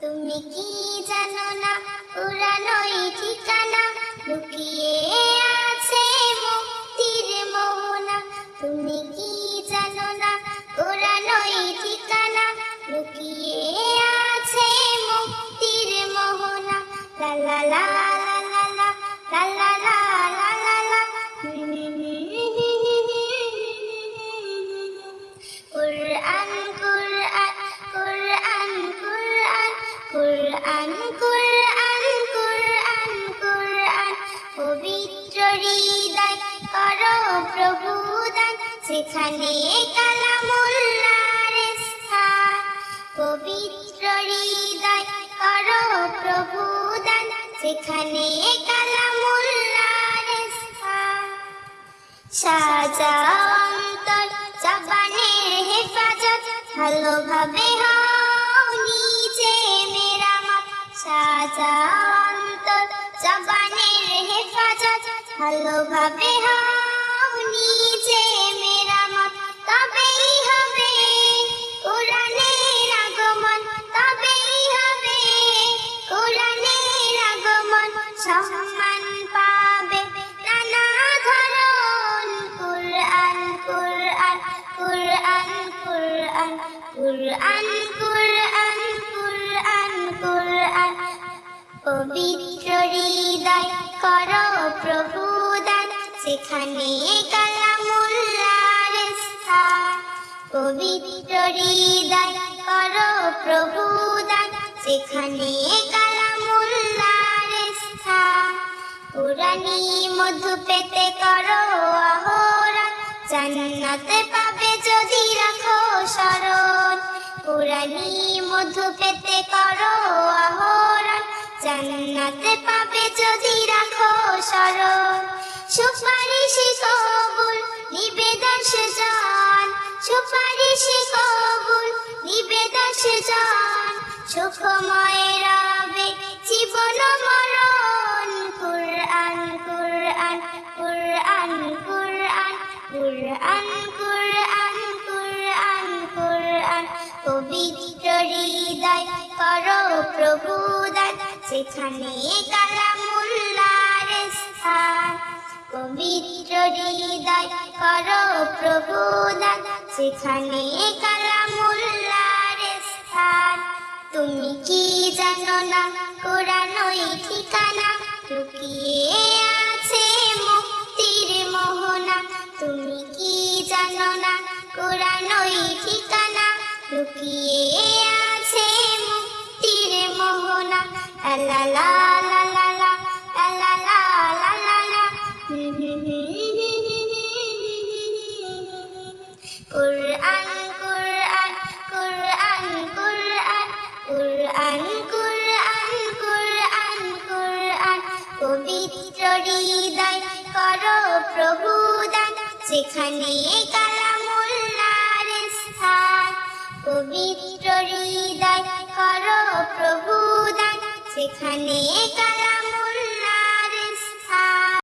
তুমি কি জানো না পুরানোই ঠিকানা? লুকিয়ে সেখানে কালামুল্লাহর স্থান। পবিত্র হৃদয় করো প্রভু সেখানে কালামুল্লাহর স্থান। অন্তর জবানের হেফাজত, ভালোভাবে হও নিজে মেরামত। সাজাও অন্তর জবানের হেফাজত, ভালোভাবে হও নিজে মেরামত। তবেই হবে পাবে। নানা পবিত্র হৃদয় করো প্রভু দান, সেখানে কালামুল্লাহর স্থান। পবিত্র হৃদয় করো প্রভু দান, সেখানে পুরানি মধু পেতে করো আহরণ। জান্নাতে পাবে যদি রাখো স্মরণ পুরানি মধু পেতে করো আহরণ। জান্নাতে পাবে যদি রাখো স্মরণ সুপারিশি কবুল, নিবেদন সুজন সুপারিশি কবুল, নিবেদন সুজন সুখময় করো প্রভু করো প্রভু তুমি কি জানো না? কোরআন ঠিকানা? লুকিয়ে তুমি কি জানো না? কোরআন ওই ঠিকানা। লুকিয়ে আছে মুক্তির মোহনা। লা লা লা লা লা লা লা লা কুরআন কুরআন কুরআন কুরআন কুরআন কুরআন কুরআন কুরআন। পবিত্র হৃদয় করো প্রভু সেখানে কালামুল্লাহর স্থান। পবিত্র হৃদয় করো প্রভু দান সেখানে কালামুল্লাহর